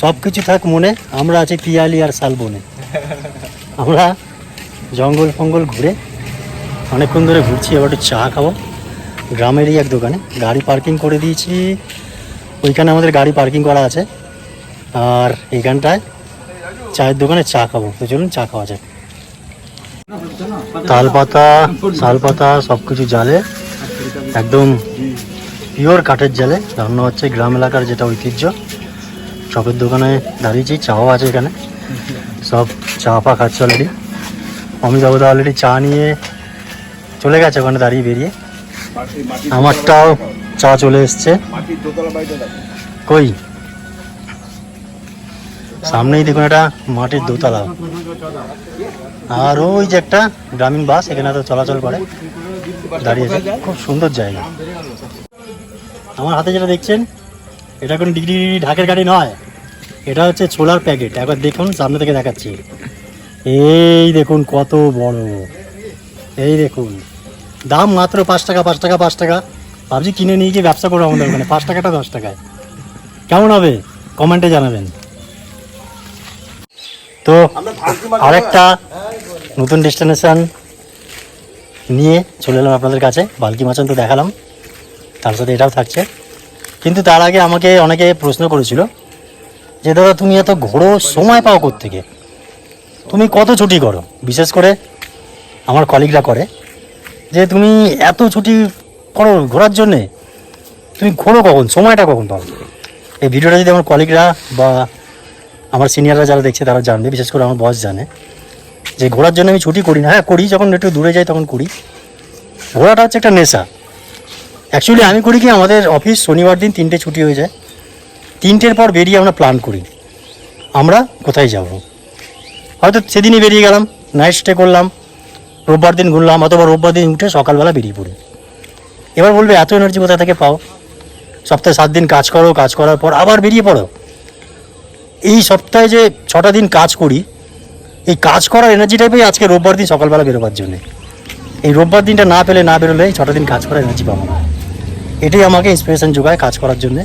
সব কিছু থাক মনে, আমরা আছি পিয়ালি আর শালবনে। আমরা জঙ্গল ফঙ্গল ঘুরে অনেকক্ষণ ধরে ঘুরছি, এবার একটু চা খাব। গ্রামেরই এক দোকানে, গাড়ি পার্কিং করে দিয়েছি। ওইখানে আমাদের গাড়ি পার্কিং করা আছে। আর এইখানটায় চায়ের দোকানে চা খাব, তো চলুন চা খাওয়া যাক। তাল পাতা শাল পাতা সব কিছু জালে, একদম পিওর কাঠের জালে। রান্না হচ্ছে গ্রাম এলাকার যেটা ঐতিহ্য। চপের দোকানে দাঁড়িয়েছি, চাও আছে এখানে। সব চা পা খাচ্ছে অলরেডি অমিত বাবুদা অলরেডি চা নিয়ে চলে গেছে, ওখানে দাঁড়িয়ে বেরিয়ে। আমারটাও চা চলে এসছে। কই? সামনেই দেখুন একটা মাটির দোতলা। আর ওই যে একটা গ্রামীণ বাস, এখানে তো চলাচল করে। দাঁড়িয়েছে খুব সুন্দর জায়গা। আমার হাতে যেটা দেখছেন এটা কোনো ডিগ্রি ঢাকের গাড়ি নয়। এটা হচ্ছে ছোলার প্যাকেট। একবার দেখুন, সামনে থেকে দেখাচ্ছি। এই দেখুন, কত বড়। এই দেখুন। দাম মাত্র পাঁচ টাকা পাঁচ টাকা পাঁচ টাকা। ভাবছি কিনে নিয়ে গিয়ে ব্যবসা করব আমাদের ওখানে। পাঁচ টাকাটা দশ টাকায়। কেমন হবে? কমেন্টে জানাবেন। তো, আরেকটা নতুন ডেস্টিনেশান নিয়ে চলে এলাম আপনাদের কাছে। বালকি মাচান তো দেখালাম। তার সাথে এটাও থাকছে। কিন্তু তার আগে আমাকে অনেকে প্রশ্ন করেছিল যে, দাদা, তুমি এত ঘোরো সময় পাও থেকে তুমি কত ছুটি করো? বিশেষ করে আমার কলিগরা করে যে, তুমি এত ছুটি করো ঘোরার জন্যে? তুমি ঘোরো কখন? সময়টা কখন পাও? এই ভিডিওটা যদি আমার কলিগরা বা আমার সিনিয়ররা যারা দেখছে, তারা জানবে। বিশেষ করে আমার বস জানে যে ঘোরার জন্য আমি ছুটি করি না। হ্যাঁ করি, যখন একটু দূরে যাই তখন করি। ঘোরাটা হচ্ছে একটা নেশা। অ্যাকচুয়ালি আমি করি কি, আমাদের অফিস শনিবার দিন তিনটে ছুটি হয়ে যায়। তিনটের পর বেরিয়ে আমরা প্ল্যান করি। আমরা কোথায় যাব? হয়তো সেদিনই বেরিয়ে গেলাম নাইট স্টে করলাম, রোববার দিন ঘুরলাম, অথবা রোববার দিন উঠে সকালবেলা বেরিয়ে পড়ি। এবার বলবে, এত এনার্জি কোথা থেকে পাও? সপ্তাহে সাত দিন কাজ করো, কাজ করার পর আবার বেরিয়ে পড়ো। এই সপ্তাহে যে ছটা দিন কাজ করি, এই কাজ করার এনার্জিটাই পাই আজকে রোববার দিন সকালবেলা বেরোবার জন্যে। এই রোববার দিনটা না পেলে, না বেরোলে ছটা দিন কাজ করার এনার্জি পাবো না। এটাই আমাকে ইন্সপিরেশন যোগায় কাজ করার জন্যে।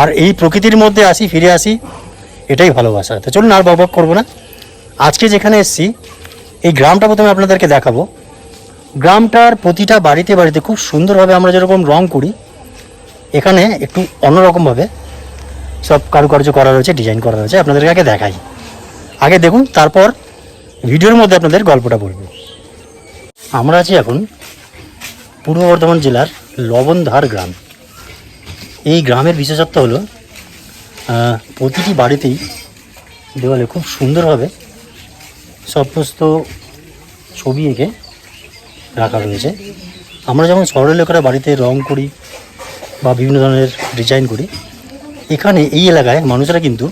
আর এই প্রকৃতির মধ্যে আসি, ফিরে আসি, এটাই ভালোবাসা। তো চলুন আর বক করব না। আজকে যেখানে এসছি, এই গ্রামটা প্রথমে আপনাদেরকে দেখাবো। গ্রামটার প্রতিটা বাড়িতে বাড়িতে খুব সুন্দরভাবে আমরা যেরকম রং করি, এখানে একটু অন্যরকমভাবে সব কারুকার্য করা রয়েছে ডিজাইন করা রয়েছে। আপনাদেরকে আগে দেখাই। আগে দেখুন, তারপর ভিডিওর মধ্যে আপনাদের গল্পটা বলব। আমরা আছি এখন পূর্ব বর্ধমান জেলার লবণধার গ্রাম। এই গ্রামের বিশেষত্ব হলো প্রতিটি বাড়িতেই দেওয়ালে খুব সুন্দরভাবে সমস্ত ছবি এঁকে রাখা রয়েছে। আমরা যেমন শহরের লোকেরা বাড়িতে রং করি বা বিভিন্ন ধরনের ডিজাইন করি, এখানে এই এলাকায় মানুষরা কিন্তু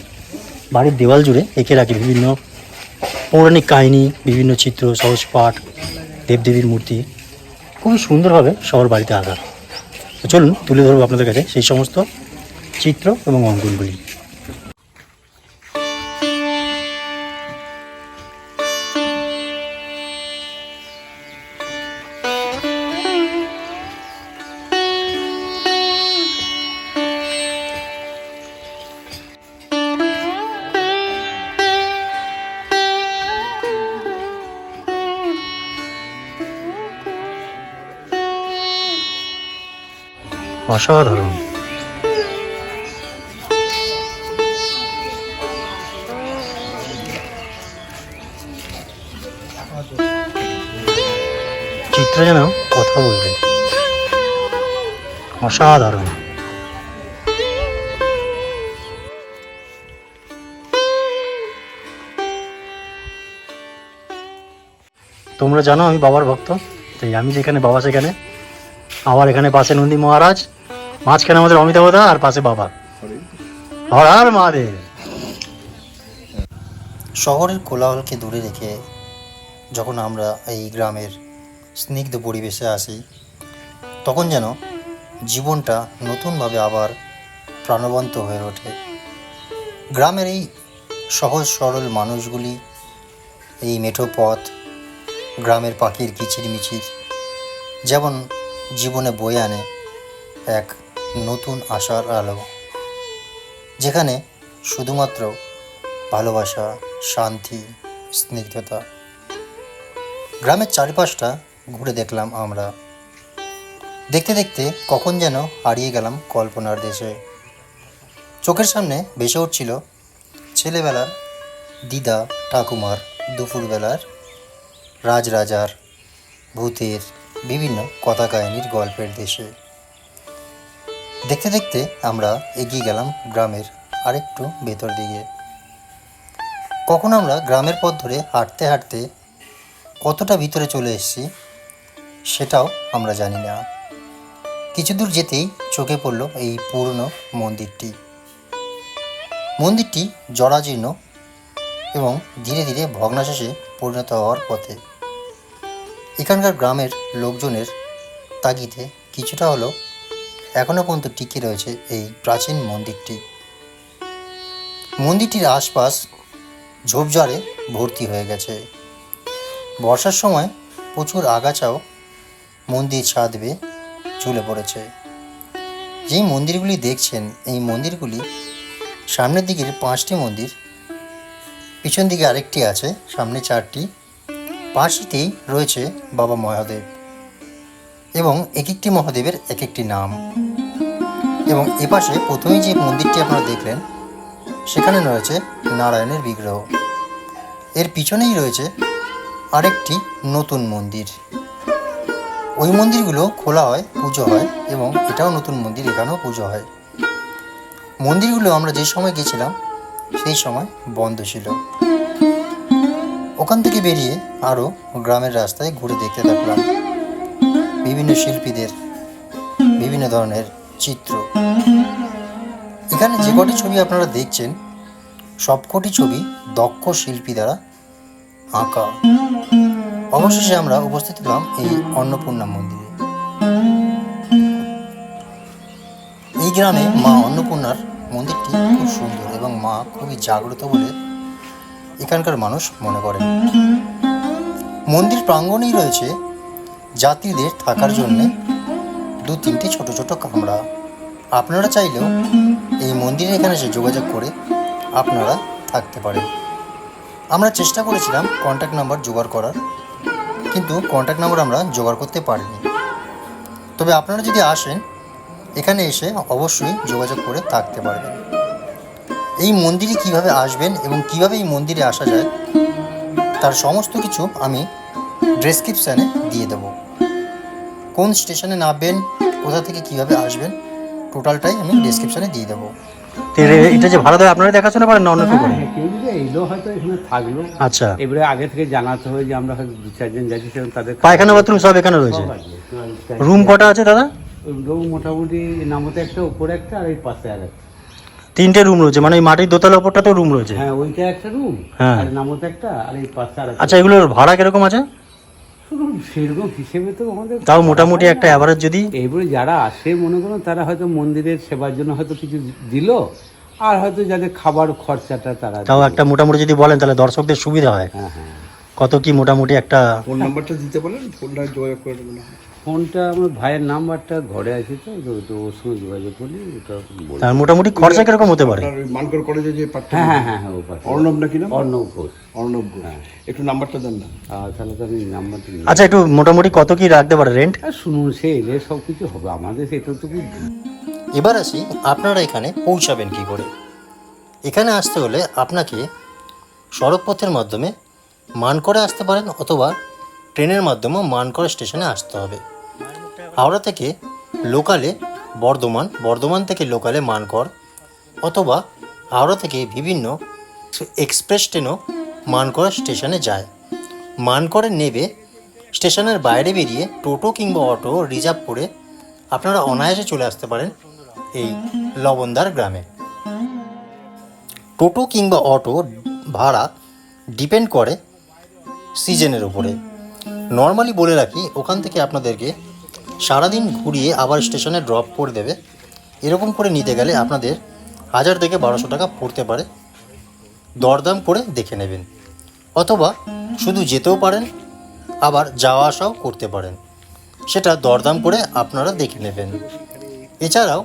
বাড়ির দেওয়াল জুড়ে এঁকে রাখে বিভিন্ন পৌরাণিক কাহিনী, বিভিন্ন চিত্র, সহজ পাঠ, দেবদেবীর মূর্তি। খুবই সুন্দরভাবে সবার বাড়িতে আঁকা চলুন তুলে ধরবো আপনাদের কাছে সেই সমস্ত চিত্র এবং অঙ্কনগুলি। অসাধারণ। চিত্র যেন কথা বলবে। অসাধারণ। তোমরা জানো আমি বাবার ভক্ত, তাই আমি যেখানে, বাবা সেখানে, আমার এখানে পাশে নন্দী মহারাজ মাঝখানে আমাদের অমিতাভ দা আর পাশে বাবা। হর হর মহাদেব শহরের কোলাহলকে দূরে রেখে যখন আমরা এই গ্রামের স্নিগ্ধ পরিবেশে আসি তখন যেন জীবনটা নতুনভাবে আবার প্রাণবন্ত হয়ে ওঠে। গ্রামের এই সহজ সরল মানুষগুলি এই মেঠো পথ গ্রামের পাখির কিচিরমিচির যেমন জীবনে বয়ে আনে এক নতুন আশার আলো, যেখানে শুধুমাত্র ভালোবাসা, শান্তি, স্নিগ্ধতা। গ্রামের চারিপাশটা ঘুরে দেখলাম আমরা। দেখতে দেখতে কখন যেন হারিয়ে গেলাম কল্পনার দেশে। চোখের সামনে ভেসে উঠছিল ছেলেবেলার দিদা ঠাকুমার দুপুরবেলার রাজরাজার, ভূতের বিভিন্ন কথা কাহিনীর গল্পের দেশে। দেখতে দেখতে আমরা এগিয়ে গেলাম গ্রামের আরেকটু ভেতর দিকে। কখন আমরা গ্রামের পথ ধরে হাঁটতে হাঁটতে কতটা ভিতরে চলে এসেছি সেটাও আমরা জানি না। কিছু দূর যেতেই চোখে পড়ল এই পুরনো মন্দিরটি। মন্দিরটি জরাজীর্ণ এবং ধীরে ধীরে ভগ্নাশেষে পরিণত হওয়ার পথে। এখানকার গ্রামের লোকজনের তাগিদে কিছুটা হলেও এখনও পর্যন্ত টিকে রয়েছে এই প্রাচীন মন্দিরটি। মন্দিরটির আশপাশ ঝোপঝাড়ে ভর্তি হয়ে গেছে। বর্ষার সময় প্রচুর আগাছাও মন্দির ছাদ বেয়ে ঝুলে পড়েছে। যেই মন্দিরগুলি দেখছেন, এই মন্দিরগুলি সামনের দিকের পাঁচটি মন্দির, পিছন দিকে আরেকটি আছে, সামনে চারটি। পাশেতেই রয়েছে বাবা মহাদেব। এবং এক একটি মহাদেবের এক একটি নাম। এবং এপাশে প্রথমেই যে মন্দিরটি আপনারা দেখলেন, সেখানে রয়েছে নারায়ণের বিগ্রহ। এর পিছনেই রয়েছে আরেকটি নতুন মন্দির। ওই মন্দিরগুলো খোলা হয়, পুজো হয় এবং এটাও নতুন মন্দির, এখানেও পুজো হয়। মন্দিরগুলো আমরা যে সময় গেছিলাম, সেই সময় বন্ধ ছিল। ওখান থেকে বেরিয়ে আরও গ্রামের রাস্তায় ঘুরে দেখতে থাকলাম। বিভিন্ন শিল্পীদের, বিভিন্ন ধরনের চিত্র। এখানে যে কটি ছবি আপনারা দেখছেন সবকটি ছবি দক্ষ শিল্পী দ্বারা আঁকা। অবশেষে আমরা উপস্থিত হলাম এই অন্নপূর্ণা মন্দিরে। এই গ্রামে মা অন্নপূর্ণার মন্দিরটি খুব সুন্দর এবং মা খুবই জাগ্রত বলে এখানকার মানুষ মনে করেন। মন্দির প্রাঙ্গণেই রয়েছে যাত্রীদের থাকার জন্য দু তিনটি ছোট ছোট কামরা। আপনারা চাইলেও এই মন্দিরে এখানে এসে যোগাযোগ করে আপনারা থাকতে পারেন। আমরা চেষ্টা করেছিলাম কন্ট্যাক্ট নাম্বার জোগাড় করার, কিন্তু কন্ট্যাক্ট নাম্বার আমরা জোগাড় করতে পারিনি। তবে আপনারা যদি আসেন, এখানে এসে অবশ্যই যোগাযোগ করে থাকতে পারবেন। এই মন্দিরে কীভাবে আসবেন এবং কীভাবে এই মন্দিরে আসা যায়, তার সমস্ত কিছু আমি ডেসক্রিপশানে দিয়ে দেবো। কোন স্টেশনে নামবেন কোথা থেকে কীভাবে আসবেন টোটালটাই আমি ডেসক্রিপশানে দিয়ে দেবো। এটা যে ভাড়া দেয় আপনারা দেখাশোনা করেন না অন্য কেউ হ্যাঁ, কেউ যদি এলো হয়তো এখানে থাকল। আচ্ছা। এবারে আগে থেকে জানাতে হবে যে আমরা হয়তো দু চারজন যাচ্ছি সেরকম তাদের পায়খানা বাথরুম সব এখানে রয়েছে? রুম কটা আছে দাদা? রুম মোটামুটি নামতে একটা উপরে একটা আর এই পাশে আর একটা। তিনটে রুম রয়েছে মানে ওই মাটির দোতলা ওপরটাতেও রুম রয়েছে? হ্যাঁ ওইটা একটা রুম হ্যাঁ। নামতে একটা আর এই পাশে আর আচ্ছা এগুলোর ভাড়া কীরকম আছে? সেরকম হিসেবে তো আমাদের তাও মোটামুটি একটা অ্যাভারেজ যদি এবারে যারা আসে মনে করুন তারা হয়তো মন্দিরের সেবার জন্য হয়তো কিছু দিল আর হয়তো যাদের খাবার খরচাটা তারা তাও একটা মোটামুটি যদি বলেন তাহলে দর্শকদের সুবিধা হয়। হ্যাঁ হ্যাঁ। কত কি মোটামুটি একটা ফোন নাম্বারটা দিতে বলেন ফোনটা যোগাযোগ করে দেবেন ফোনটা আমার ভাইয়ের নাম্বারটা ঘরে আছে তো তো- তো ওর সঙ্গে যোগাযোগ করলে ওটা বলব। তার মোটামুটি খরচা কীরকম হতে পারে? মানকর কলেজে যে পাঠ্য হ্যাঁ হ্যাঁ হ্যাঁ হ্যাঁ ও পাশে। অর্ণব নাকি না অর্ণব ঘোষ। অর্ণব ঘোষ। একটু নাম্বারটা দেন না। আর তাহলে তো আমি নাম্বারটা নিই। আচ্ছা একটু মোটামুটি কত কি রাখতে পারে রেন্ট আর শুনুন সে এলে সব কিছু হবে আমাদের সেটা তো কি এবার আসি আপনারা এখানে পৌঁছাবেন কি করে? এখানে আসতে হলে আপনাকে সড়কপথের মাধ্যমে মানকরে আসতে পারেন অথবা ট্রেনের মাধ্যমেও মানকর স্টেশনে আসতে হবে। হাওড়া থেকে লোকালে বর্ধমান বর্ধমান থেকে লোকালে মানকর অথবা হাওড়া থেকে বিভিন্ন এক্সপ্রেস ট্রেনও মানকর স্টেশনে যায়। মানকরে নেবে স্টেশনের বাইরে বেরিয়ে টোটো কিংবা অটো রিজার্ভ করে আপনারা অনায়াসে চলে আসতে পারেন এই লবণদার গ্রামে। টোটো কিংবা অটো ভাড়া ডিপেন্ড করে সিজনের উপরে। নর্মালি বলে রাখি, ওখান থেকে আপনাদেরকে সারাদিন ঘুরিয়ে আবার স্টেশনে ড্রপ করে দেবে। এরকম করে নিতে গেলে আপনাদের হাজার থেকে বারোশো টাকা পড়তে পারে। দরদাম করে দেখে নেবেন। অথবা শুধু যেতেও পারেন, আবার যাওয়া আসাও করতে পারেন। সেটা দরদাম করে আপনারা দেখে নেবেন। এছাড়াও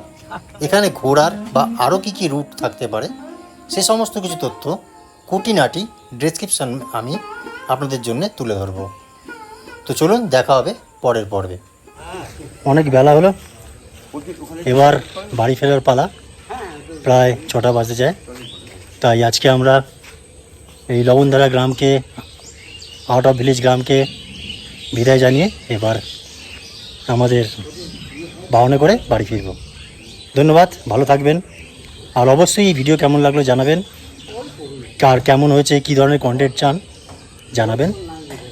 এখানে ঘোরার বা আরও কী কী রুট থাকতে পারে, সে সমস্ত কিছু তথ্য, খুঁটিনাটি ডেসক্রিপশন আমি আপনাদের জন্য তুলে ধরবো। তো চলুন, দেখা হবে পরের পর্বে। অনেক বেলা হলো। এবার বাড়ি ফেরার পালা। প্রায় ছটা বাজে যায়। তাই আজকে আমরা এই লবণধারা গ্রামকে আউট অফ ভিলেজ গ্রামকে বিদায় জানিয়ে এবার আমাদের বাহনে করে বাড়ি ফিরব। ধন্যবাদ, ভালো থাকবেন। আর অবশ্যই এই ভিডিও কেমন লাগল জানাবেন। কার কেমন হয়েছে, কী ধরনের কন্টেন্ট চান জানাবেন।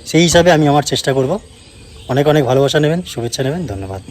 সেই হিসাবে আমি আমার চেষ্টা করব। অনেক অনেক ভালোবাসা নেবেন শুভেচ্ছা নেবেন ধন্যবাদ।